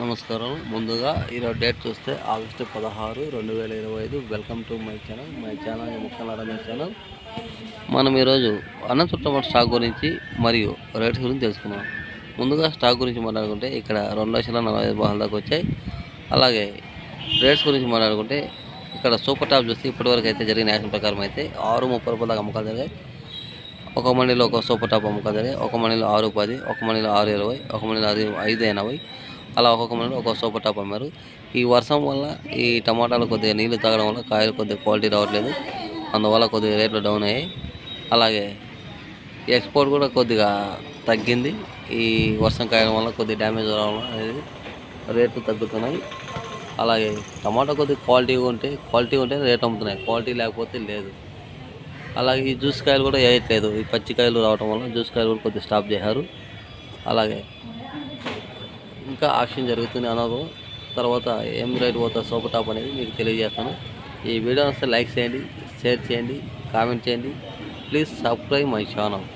నమస్కారం. ముందుగా ఈరోజు డేట్ చూస్తే ఆగస్టు పదహారు రెండు వేల ఇరవై ఐదు. Welcome to my channel. My channel Mukkala Ramesh channel. మనం ఈరోజు అన్న చుట్టమట స్టాక్ గురించి మరియు రేట్స్ గురించి తెలుసుకున్నాం ముందుగా స్టాక్ గురించి మాట్లాడుకుంటే ఇక్కడ రెండు లక్షల నలభై ఐదు బాగా దాకా వచ్చాయి. అలాగే రేట్స్ గురించి మాట్లాడుకుంటే ఇక్కడ సూపర్ టాప్ చూస్తే ఇప్పటివరకు అయితే జరిగిన యాక్షన్ ప్రకారం అయితే ఆరు ముప్పై రూపాయల దాకా అమ్మకాలు జరిగాయి. ఒక మండలిలో ఒక సూపర్ టాప్ అమ్మకాలు జరిగాయి. ఒక మండలిలో ఆరు పది ఒక మండలిలో ఆరు ఇరవై ఒక మండలిలో ఆరు ఐదు ఎనభై అలా ఒక్కొక్క మంది ఒక్కొక్క సూపర్ టాప్ అమ్మారు. ఈ వర్షం వల్ల ఈ టమాటాలు కొద్దిగా నీళ్ళు తాగడం వల్ల కాయలు కొద్దిగా క్వాలిటీ రావట్లేదు. అందువల్ల కొద్దిగా రేట్లు డౌన్ అయ్యాయి. అలాగే ఎక్స్పోర్ట్ కూడా కొద్దిగా తగ్గింది. ఈ వర్షం కాయడం వల్ల కొద్దిగా డ్యామేజ్ రావడం అనేది రేట్లు తగ్గుతున్నాయి. అలాగే టమాటా కొద్దిగా క్వాలిటీ ఉంటే క్వాలిటీ ఉంటే రేట్ అమ్ముతున్నాయి. క్వాలిటీ లేకపోతే లేదు. అలాగే ఈ జ్యూస్ కాయలు కూడా వేయట్లేదు. ఈ పచ్చికాయలు రావడం వల్ల జ్యూస్ కాయలు కూడా కొద్దిగా స్టాప్ చేశారు. అలాగే ఇంకా ఆక్షన్ జరుగుతుంది అన్నారు తర్వాత ఏం రైట్ పోతారు సూపర్ టాప్ అనేది మీకు తెలియజేస్తాను. ఈ వీడియో వస్తే లైక్ చేయండి షేర్ చేయండి కామెంట్ చేయండి. Please subscribe my channel.